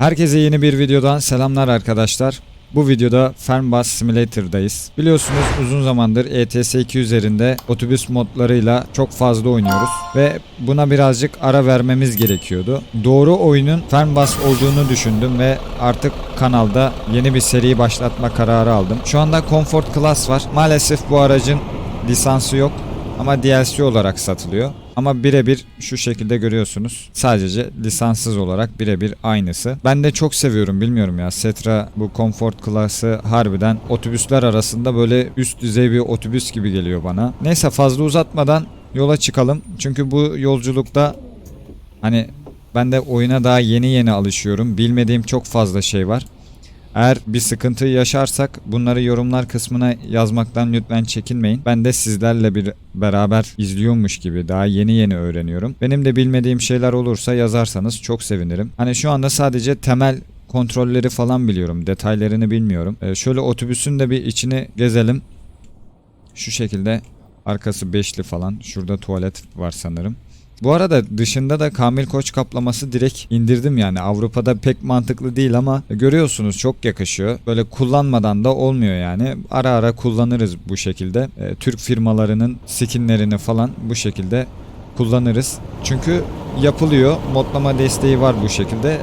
Herkese yeni bir videodan selamlar arkadaşlar. Bu videoda Fernbus Simulator'dayız. Biliyorsunuz uzun zamandır E ETS2 üzerinde otobüs modlarıyla çok fazla oynuyoruz ve buna birazcık ara vermemiz gerekiyordu. Doğru oyunun Fernbus olduğunu düşündüm ve artık kanalda yeni bir seri başlatma kararı aldım. Şu anda Comfort Class var. Maalesef bu aracın lisansı yok ama DLC olarak satılıyor. Ama birebir şu şekilde görüyorsunuz. Sadece lisanssız olarak birebir aynısı. Ben de çok seviyorum bilmiyorum ya. Setra bu Comfort Class'ı harbiden otobüsler arasında böyle üst düzey bir otobüs gibi geliyor bana. Neyse fazla uzatmadan yola çıkalım. Çünkü bu yolculukta hani ben de oyuna daha yeni yeni alışıyorum. Bilmediğim çok fazla şey var. Eğer bir sıkıntı yaşarsak bunları yorumlar kısmına yazmaktan lütfen çekinmeyin. Ben de sizlerle bir beraber izliyormuş gibi daha yeni yeni öğreniyorum. Benim de bilmediğim şeyler olursa yazarsanız çok sevinirim. Hani şu anda sadece temel kontrolleri falan biliyorum. Detaylarını bilmiyorum. Ee, şöyle otobüsün de bir içini gezelim. Şu şekilde arkası beşli falan. Şurada tuvalet var sanırım. Bu arada dışında da Kamil Koç kaplaması direkt indirdim yani. Avrupa'da pek mantıklı değil ama görüyorsunuz çok yakışıyor. Böyle kullanmadan da olmuyor yani. Ara ara kullanırız bu şekilde. Ee, Türk firmalarının skinlerini falan bu şekilde kullanırız. Çünkü yapılıyor. Modlama desteği var bu şekilde.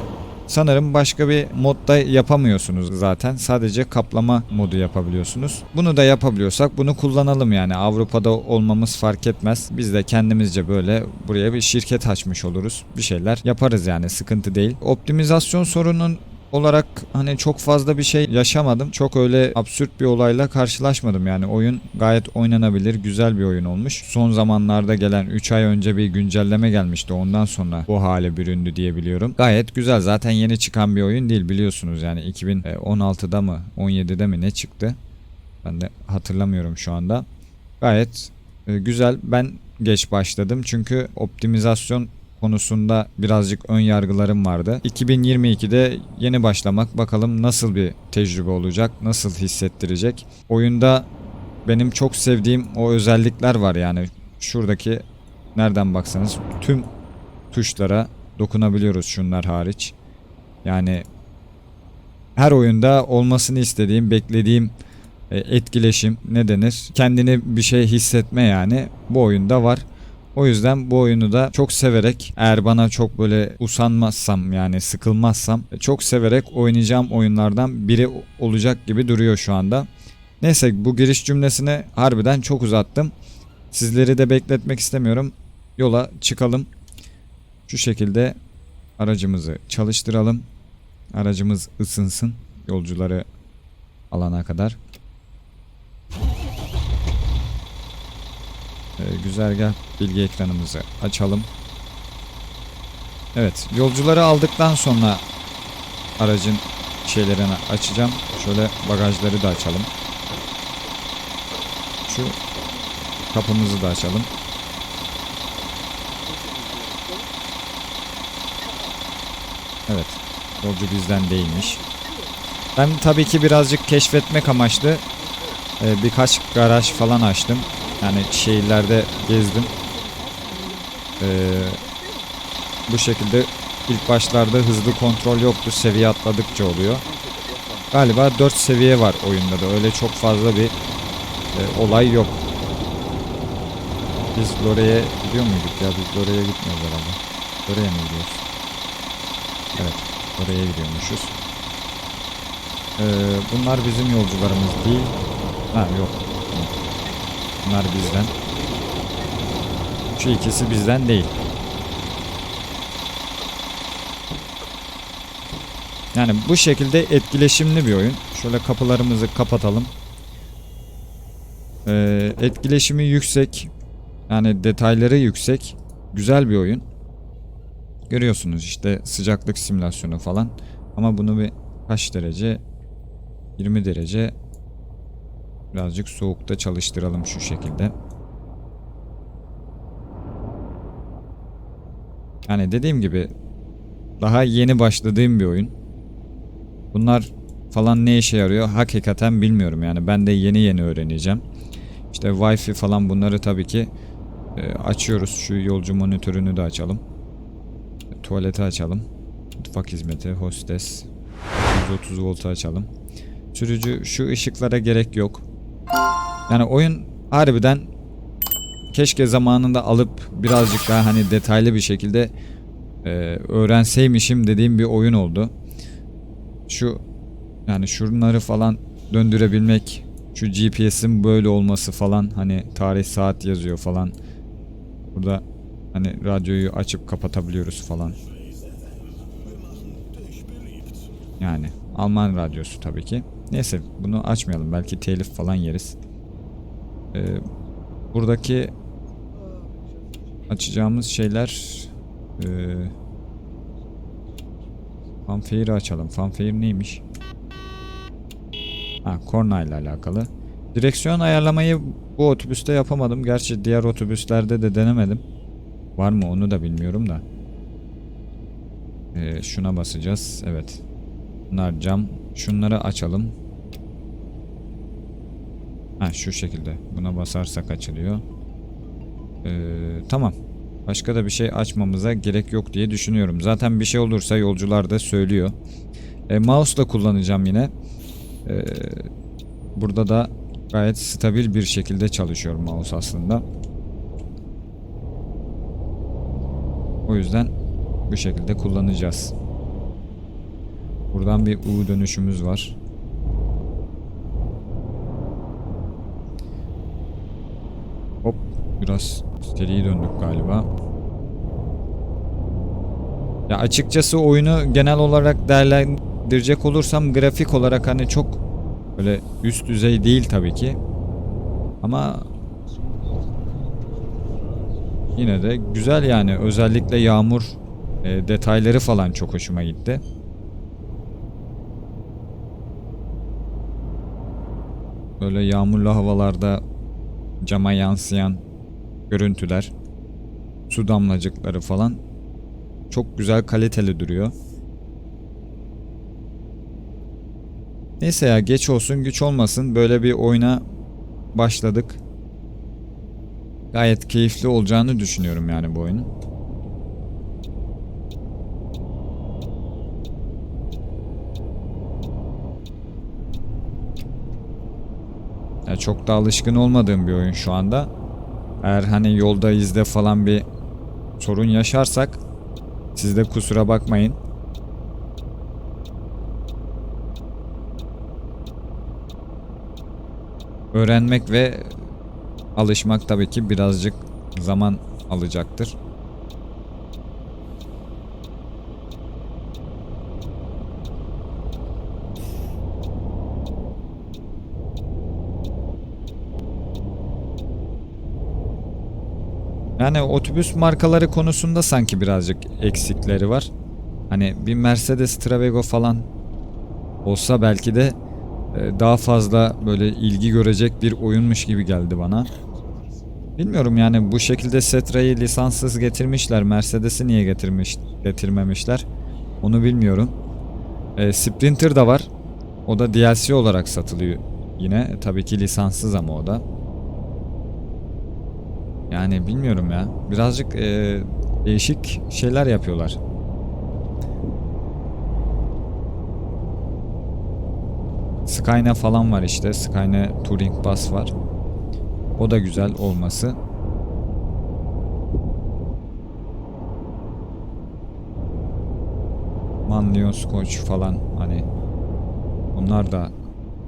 Sanırım başka bir modda yapamıyorsunuz zaten. Sadece kaplama modu yapabiliyorsunuz. Bunu da yapabiliyorsak bunu kullanalım yani. Avrupa'da olmamız fark etmez. Biz de kendimizce böyle buraya bir şirket açmış oluruz. Bir şeyler yaparız yani sıkıntı değil. Optimizasyon sorunun olarak hani çok fazla bir şey yaşamadım. Çok öyle absürt bir olayla karşılaşmadım yani. Oyun gayet oynanabilir, güzel bir oyun olmuş. Son zamanlarda gelen 3 ay önce bir güncelleme gelmişti. Ondan sonra bu hale büründü diye biliyorum. Gayet güzel. Zaten yeni çıkan bir oyun değil biliyorsunuz yani 2016'da mı 17'de mi ne çıktı? Ben de hatırlamıyorum şu anda. Gayet e, güzel. Ben geç başladım çünkü optimizasyon konusunda birazcık ön yargılarım vardı. 2022'de yeni başlamak bakalım nasıl bir tecrübe olacak, nasıl hissettirecek. Oyunda benim çok sevdiğim o özellikler var yani şuradaki nereden baksanız tüm tuşlara dokunabiliyoruz şunlar hariç. Yani her oyunda olmasını istediğim, beklediğim e, etkileşim ne denir? Kendini bir şey hissetme yani bu oyunda var. O yüzden bu oyunu da çok severek eğer bana çok böyle usanmazsam yani sıkılmazsam çok severek oynayacağım oyunlardan biri olacak gibi duruyor şu anda. Neyse bu giriş cümlesini harbiden çok uzattım. Sizleri de bekletmek istemiyorum. Yola çıkalım. Şu şekilde aracımızı çalıştıralım. Aracımız ısınsın yolcuları alana kadar. Ee, güzergah bilgi ekranımızı açalım. Evet, yolcuları aldıktan sonra aracın şeylerini açacağım. Şöyle bagajları da açalım. Şu kapımızı da açalım. Evet, yolcu bizden değilmiş. Ben tabii ki birazcık keşfetmek amaçlı e, birkaç garaj falan açtım. Yani şehirlerde gezdim. Ee, bu şekilde ilk başlarda hızlı kontrol yoktu. Seviye atladıkça oluyor. Galiba 4 seviye var oyunda da. Öyle çok fazla bir e, olay yok. Biz Lore'ye gidiyor muyduk ya? Biz Lore'ye gitmiyoruz herhalde. Lore'ye mi gidiyoruz? Evet. Lore'ye gidiyormuşuz. Ee, bunlar bizim yolcularımız değil. Ha yok. Bunlar bizden. Şu ikisi bizden değil. Yani bu şekilde etkileşimli bir oyun. Şöyle kapılarımızı kapatalım. Ee, etkileşimi yüksek. Yani detayları yüksek. Güzel bir oyun. Görüyorsunuz işte sıcaklık simülasyonu falan. Ama bunu bir kaç derece? 20 derece Birazcık soğukta çalıştıralım şu şekilde. Yani dediğim gibi daha yeni başladığım bir oyun. Bunlar falan ne işe yarıyor hakikaten bilmiyorum yani ben de yeni yeni öğreneceğim. İşte Wi-Fi falan bunları tabii ki e, açıyoruz. Şu yolcu monitörünü de açalım. Tuvaleti açalım. Mutfağı Kapak hizmeti, hostes. 130 voltu açalım. Sürücü şu ışıklara gerek yok. Yani oyun harbiden keşke zamanında alıp birazcık daha hani detaylı bir şekilde e, öğrenseymişim dediğim bir oyun oldu. Şu yani şunları falan döndürebilmek, şu GPS'in böyle olması falan hani tarih saat yazıyor falan. Burada hani radyoyu açıp kapatabiliyoruz falan. Yani Alman radyosu tabii ki. Neyse bunu açmayalım belki telif falan yeriz. Ee, buradaki açacağımız şeyler e, Fanfare'i açalım. Fanfare neymiş? Ha, korna ile alakalı. Direksiyon ayarlamayı bu otobüste yapamadım. Gerçi diğer otobüslerde de denemedim. Var mı onu da bilmiyorum da. Ee, şuna basacağız. Evet. Bunlar cam. Şunları açalım. Ha şu şekilde. Buna basarsak açılıyor. Ee, tamam. Başka da bir şey açmamıza gerek yok diye düşünüyorum. Zaten bir şey olursa yolcular da söylüyor. E, mouse'la kullanacağım yine. E, burada da gayet stabil bir şekilde çalışıyor mouse aslında. O yüzden bu şekilde kullanacağız. Buradan bir U dönüşümüz var. Hop biraz seri döndük galiba. Ya açıkçası oyunu genel olarak değerlendirecek olursam grafik olarak hani çok böyle üst düzey değil tabii ki. Ama yine de güzel yani özellikle yağmur e, detayları falan çok hoşuma gitti. Böyle yağmurlu havalarda cama yansıyan görüntüler, su damlacıkları falan çok güzel kaliteli duruyor. Neyse ya geç olsun güç olmasın böyle bir oyuna başladık. Gayet keyifli olacağını düşünüyorum yani bu oyunun. Çok da alışkın olmadığım bir oyun şu anda. Eğer hani yolda izde falan bir sorun yaşarsak siz de kusura bakmayın. Öğrenmek ve alışmak tabii ki birazcık zaman alacaktır. Yani otobüs markaları konusunda sanki birazcık eksikleri var. Hani bir Mercedes Travego falan olsa belki de e, daha fazla böyle ilgi görecek bir oyunmuş gibi geldi bana. Bilmiyorum yani bu şekilde Setra'yı lisanssız getirmişler. Mercedes'i niye getirmiş getirmemişler? Onu bilmiyorum. E, Sprinter da var. O da DLC olarak satılıyor yine. Tabii ki lisanssız ama o da. Yani bilmiyorum ya. Birazcık e, değişik şeyler yapıyorlar. Skyne falan var işte. Skyne Touring Bus var. O da güzel olması. Manlio Scotch falan hani onlar da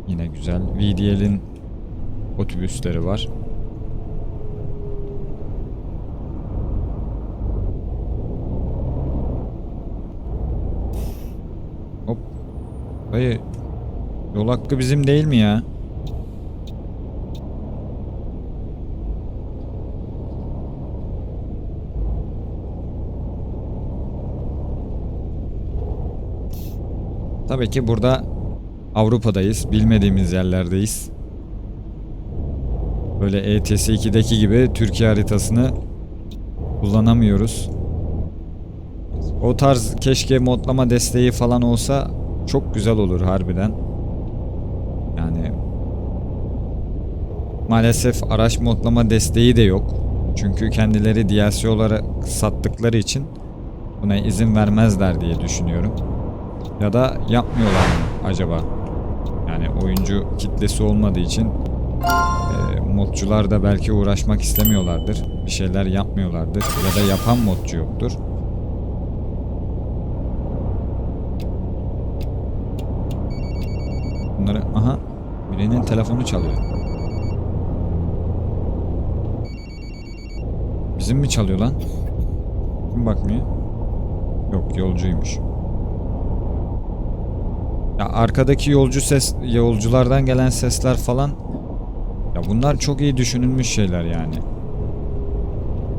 yine güzel. VDL'in otobüsleri var. Hop. Dayı yol hakkı bizim değil mi ya? Tabii ki burada Avrupa'dayız. Bilmediğimiz yerlerdeyiz. Böyle ETS 2'deki gibi Türkiye haritasını kullanamıyoruz. O tarz keşke modlama desteği falan olsa çok güzel olur harbiden. Yani maalesef araç modlama desteği de yok. Çünkü kendileri DLC olarak sattıkları için buna izin vermezler diye düşünüyorum. Ya da yapmıyorlar mı acaba? Yani oyuncu kitlesi olmadığı için e, modcular da belki uğraşmak istemiyorlardır. Bir şeyler yapmıyorlardır ya da yapan modcu yoktur. Bunları aha birinin telefonu çalıyor. Bizim mi çalıyor lan? Kim bakmıyor? Yok yolcuymuş. Ya arkadaki yolcu ses yolculardan gelen sesler falan ya bunlar çok iyi düşünülmüş şeyler yani.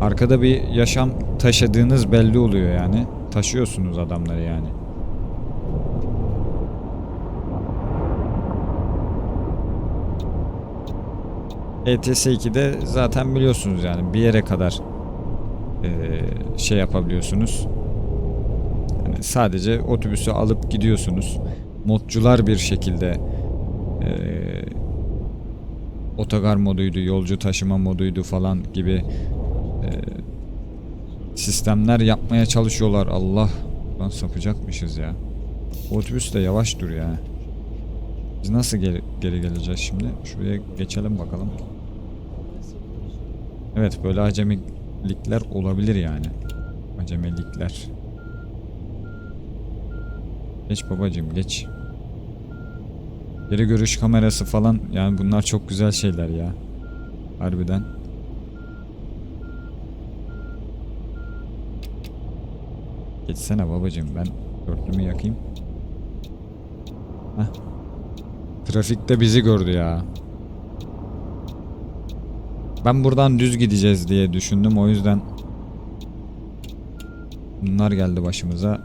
Arkada bir yaşam taşıdığınız belli oluyor yani. Taşıyorsunuz adamları yani. ETS 2'de zaten biliyorsunuz yani bir yere kadar eee, şey yapabiliyorsunuz. Yani sadece otobüsü alıp gidiyorsunuz. Modcular bir şekilde eee otogar moduydu, yolcu taşıma moduydu falan gibi eee, sistemler yapmaya çalışıyorlar. Allah lan sapacakmışız ya. Otobüs de yavaş dur ya. Biz nasıl geri, geri geleceğiz şimdi? Şuraya geçelim bakalım. Evet böyle acemilikler olabilir yani. Acemilikler. Geç babacım geç. Geri görüş kamerası falan yani bunlar çok güzel şeyler ya. Harbiden. Geçsene babacım ben dörtlümü yakayım. Heh. Trafikte bizi gördü ya. Ben buradan düz gideceğiz diye düşündüm o yüzden bunlar geldi başımıza.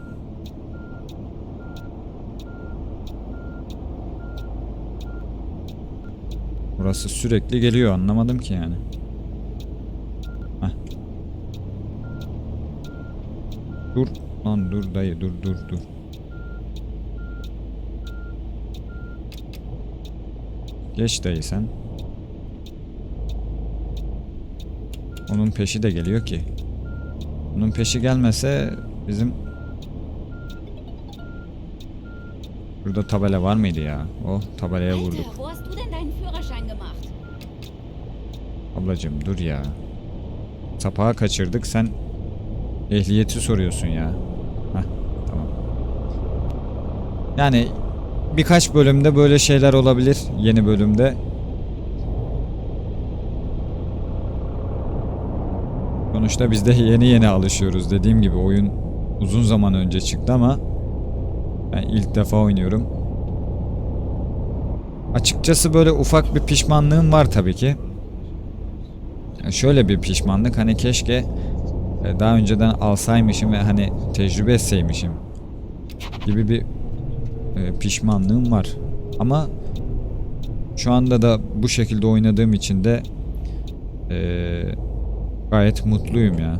Burası sürekli geliyor anlamadım ki yani. Heh. Dur lan dur dayı dur dur dur. Geç dayı sen. Onun peşi de geliyor ki. Onun peşi gelmese bizim Burada tabela var mıydı ya? Oh tabelaya vurduk. Ablacım dur ya. Sapağı kaçırdık sen ehliyeti soruyorsun ya. Heh tamam. Yani birkaç bölümde böyle şeyler olabilir. Yeni bölümde. Sonuçta biz de yeni yeni alışıyoruz. Dediğim gibi oyun uzun zaman önce çıktı ama ben ilk defa oynuyorum. Açıkçası böyle ufak bir pişmanlığım var tabii ki. Şöyle bir pişmanlık hani keşke e, daha önceden alsaymışım ve hani tecrübe etseymişim gibi bir e, pişmanlığım var. Ama şu anda da bu şekilde oynadığım için de e, gayet mutluyum ya.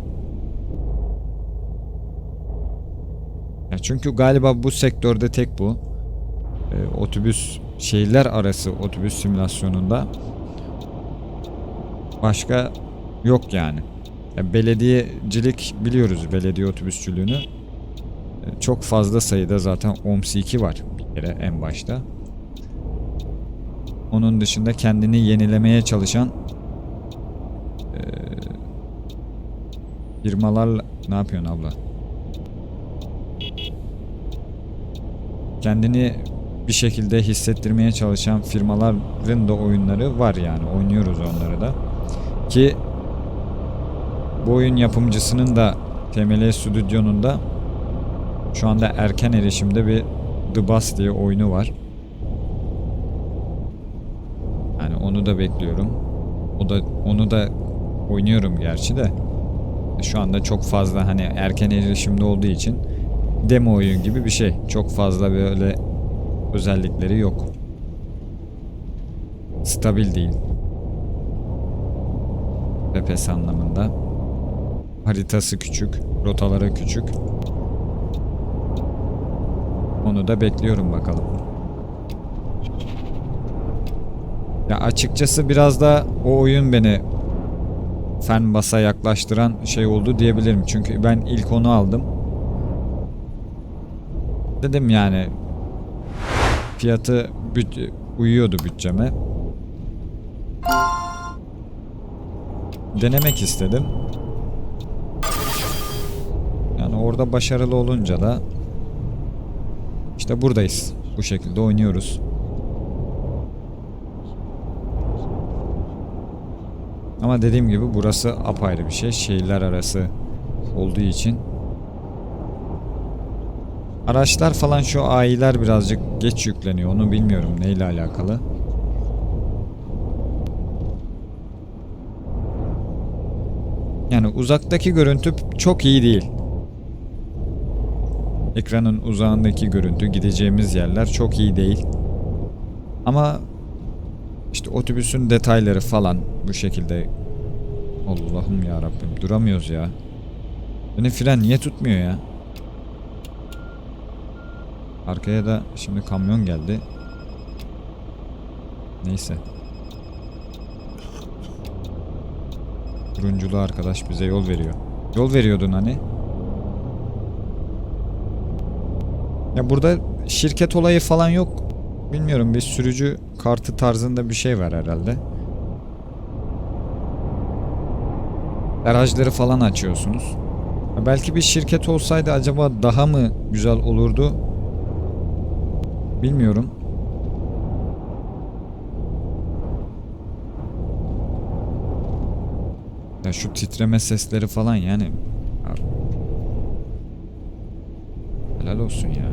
Ya çünkü galiba bu sektörde tek bu. E, otobüs şehirler arası otobüs simülasyonunda başka yok yani. Ya belediyecilik biliyoruz belediye otobüsçülüğünü. E, Çok fazla sayıda zaten OMS2 var bir kere en başta. Onun dışında kendini yenilemeye çalışan e, firmalarla ne yapıyorsun abla? Kendini bir şekilde hissettirmeye çalışan firmaların da oyunları var yani oynuyoruz onları da. Ki bu oyun yapımcısının da TML Stüdyo'nun da şu anda erken erişimde bir The Bus diye oyunu var. Yani onu da bekliyorum. O da onu da oynuyorum gerçi de. Şu anda çok fazla hani erken erişimde olduğu için demo oyun gibi bir şey. Çok fazla böyle özellikleri yok. Stabil değil. FPS anlamında. Haritası küçük, rotaları küçük. Onu da bekliyorum bakalım. Ya açıkçası biraz da o oyun beni Fenbas'a yaklaştıran şey oldu diyebilirim. Çünkü ben ilk onu aldım. Dedim yani fiyatı büt- uyuyordu bütçeme. Denemek istedim. Yani orada başarılı olunca da işte buradayız. Bu şekilde oynuyoruz. Ama dediğim gibi burası apayrı bir şey. Şehirler arası olduğu için. Araçlar falan şu ayiler birazcık geç yükleniyor. Onu bilmiyorum neyle alakalı. Yani uzaktaki görüntü çok iyi değil. Ekranın uzağındaki görüntü, gideceğimiz yerler çok iyi değil. Ama işte otobüsün detayları falan bu şekilde Allah'ım ya Rabbim duramıyoruz ya. Beni fren niye tutmuyor ya? Arkaya da şimdi kamyon geldi. Neyse. Turunculu arkadaş bize yol veriyor. Yol veriyordun hani. Ya burada şirket olayı falan yok. Bilmiyorum bir sürücü kartı tarzında bir şey var herhalde. Garajları falan açıyorsunuz. Belki bir şirket olsaydı acaba daha mı güzel olurdu? Bilmiyorum. Ya şu titreme sesleri falan yani. Ya- Helal olsun ya.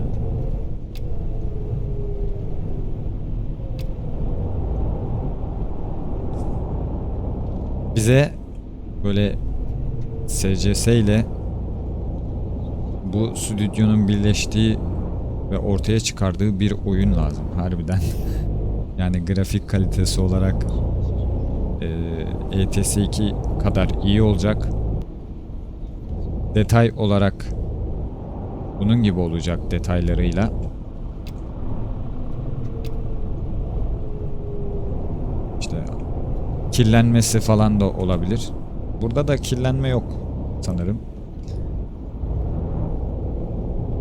Bize böyle SCS ile bu stüdyonun birleştiği ve ortaya çıkardığı bir oyun lazım harbiden. yani grafik kalitesi olarak e, ETS2 kadar iyi olacak. Detay olarak bunun gibi olacak detaylarıyla. İşte kirlenmesi falan da olabilir. Burada da kirlenme yok sanırım.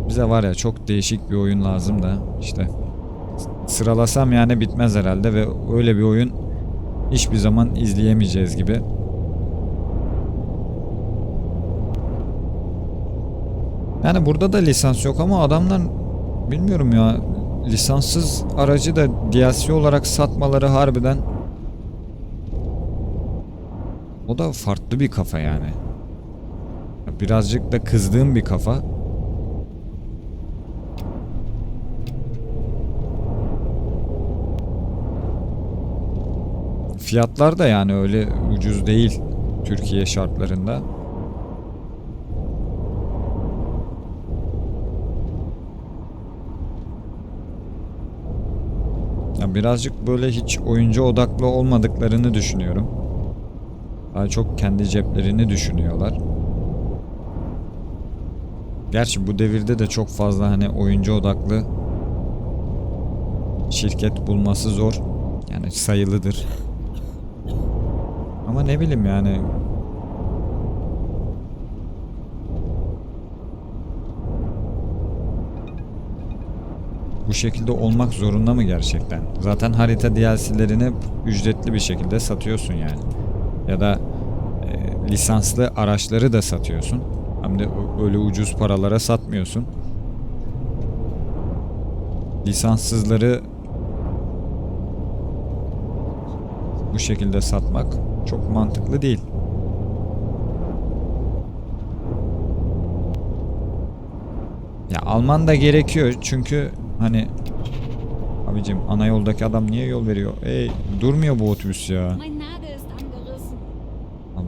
Bize var ya çok değişik bir oyun lazım da işte sıralasam yani bitmez herhalde ve öyle bir oyun hiçbir zaman izleyemeyeceğiz gibi. Yani burada da lisans yok ama adamlar bilmiyorum ya lisanssız aracı da DLC olarak satmaları harbiden o da farklı bir kafa yani. Birazcık da kızdığım bir kafa. Fiyatlar da yani öyle ucuz değil Türkiye şartlarında. Ya birazcık böyle hiç oyuncu odaklı olmadıklarını düşünüyorum. Daha çok kendi ceplerini düşünüyorlar. Gerçi bu devirde de çok fazla hani oyuncu odaklı şirket bulması zor. Yani sayılıdır. Ama ne bileyim yani bu şekilde olmak zorunda mı gerçekten? Zaten harita DLC'lerini ücretli bir şekilde satıyorsun yani. Ya da e, lisanslı araçları da satıyorsun. Hem de öyle ucuz paralara satmıyorsun. Lisanssızları bu şekilde satmak çok mantıklı değil. Ya Alman da gerekiyor çünkü hani abicim ana yoldaki adam niye yol veriyor? Ey durmuyor bu otobüs ya.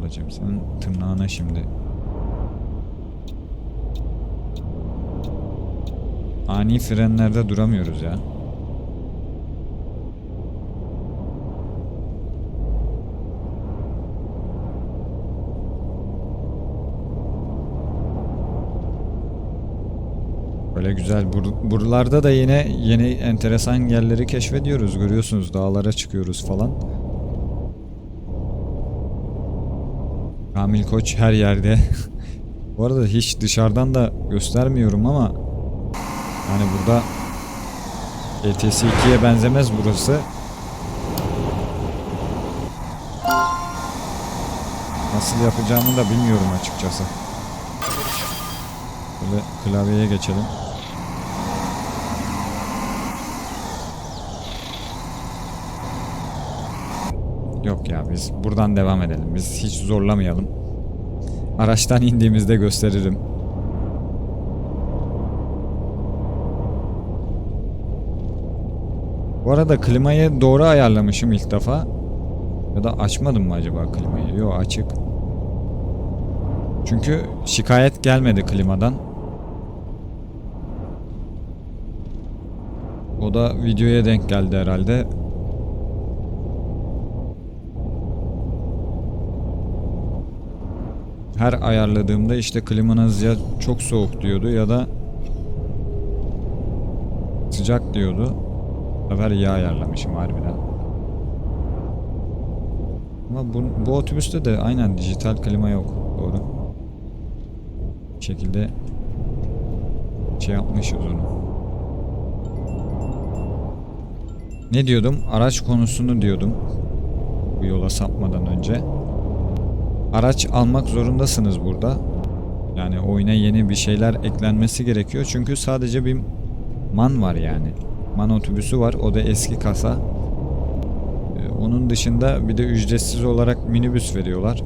Ablacığım senin tırnağına şimdi. Ani frenlerde duramıyoruz ya. Böyle güzel. Bur buralarda da yine yeni enteresan yerleri keşfediyoruz. Görüyorsunuz dağlara çıkıyoruz falan. Kamil Koç her yerde. Bu arada hiç dışarıdan da göstermiyorum ama Yani burada ETS 2'ye benzemez burası. Nasıl yapacağımı da bilmiyorum açıkçası. Böyle klavyeye geçelim. Yok ya biz buradan devam edelim. Biz hiç zorlamayalım. Araçtan indiğimizde gösteririm. Bu arada klimayı doğru ayarlamışım ilk defa. Ya da açmadım mı acaba klimayı? Yok açık. Çünkü şikayet gelmedi klimadan. O da videoya denk geldi herhalde. Her ayarladığımda işte klimanız ya çok soğuk diyordu ya da sıcak diyordu. Bu sefer iyi ayarlamışım harbiden. Ama bu, bu otobüste de aynen dijital klima yok. Doğru. Bir şekilde şey yapmışız onu. Ne diyordum? Araç konusunu diyordum. Bu yola sapmadan önce. Araç almak zorundasınız burada. Yani oyuna yeni bir şeyler eklenmesi gerekiyor. Çünkü sadece bir man var yani. Man otobüsü var. O da eski kasa. Ee, Onun dışında bir de ücretsiz olarak minibüs veriyorlar.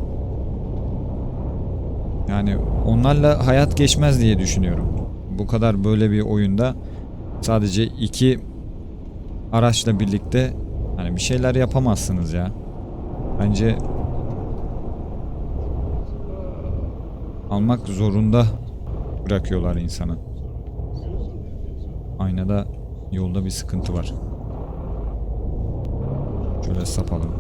Yani onlarla hayat geçmez diye düşünüyorum. Bu kadar böyle bir oyunda sadece iki araçla birlikte hani bir şeyler yapamazsınız ya. Bence almak zorunda bırakıyorlar insanı. Aynada yolda bir sıkıntı var. Şöyle sapalım.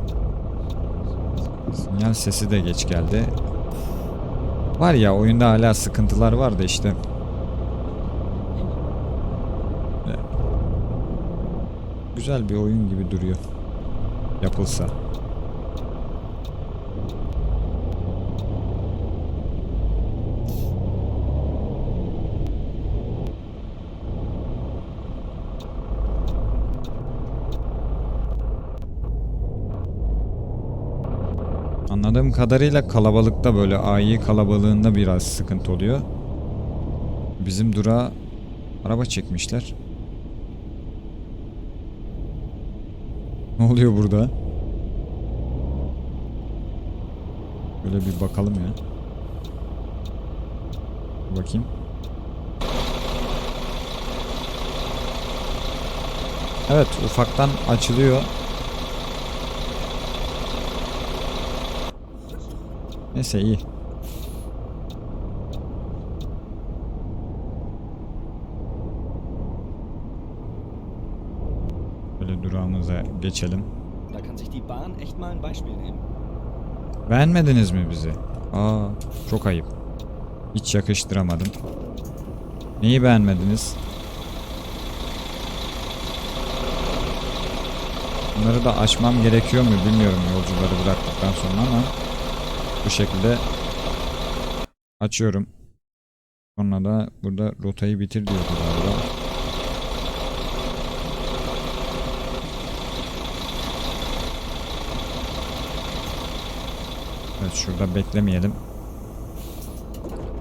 Sinyal sesi de geç geldi. Var ya oyunda hala sıkıntılar var da işte. Güzel bir oyun gibi duruyor. Yapılsa. Kadarıyla kalabalıkta böyle AI kalabalığında biraz sıkıntı oluyor. Bizim durağa araba çekmişler. Ne oluyor burada? Böyle bir bakalım ya. Bakayım. Evet ufaktan açılıyor. Neyse iyi. Böyle durağımıza geçelim. Da kann sich die Bahn echt mal ein Beispiel nehmen. Beğenmediniz mi bizi? Aa, çok ayıp. Hiç yakıştıramadım. Neyi beğenmediniz? Bunları da açmam gerekiyor mu bilmiyorum yolcuları bıraktıktan sonra ama bu şekilde açıyorum. Sonra da burada rotayı bitir diyordu galiba. Evet şurada beklemeyelim.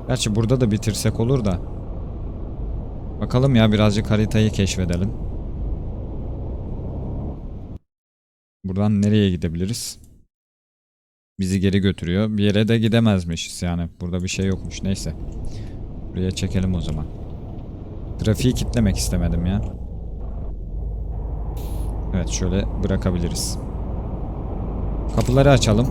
Gerçi burada da bitirsek olur da. Bakalım ya birazcık haritayı keşfedelim. Buradan nereye gidebiliriz? Bizi geri götürüyor. Bir yere de gidemezmişiz yani. Burada bir şey yokmuş. Neyse. Buraya çekelim o zaman. Trafiği kitlemek istemedim ya. Evet şöyle bırakabiliriz. Kapıları açalım.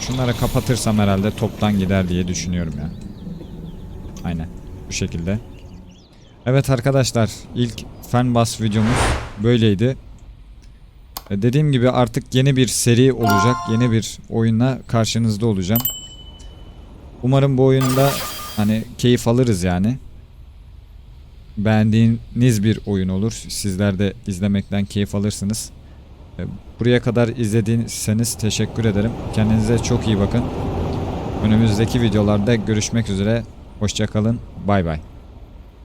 Şunları kapatırsam herhalde toptan gider diye düşünüyorum ya. Aynen. Bu şekilde. Evet arkadaşlar ilk Fenbas videomuz böyleydi. E, Dediğim gibi artık yeni bir seri olacak. Yeni bir oyunla karşınızda olacağım. Umarım bu oyunda hani keyif alırız yani. Beğendiğiniz bir oyun olur. Sizler de izlemekten keyif alırsınız. E, Buraya kadar izlediyseniz teşekkür ederim. Kendinize çok iyi bakın. Önümüzdeki videolarda görüşmek üzere. Hoşçakalın. Bay bay.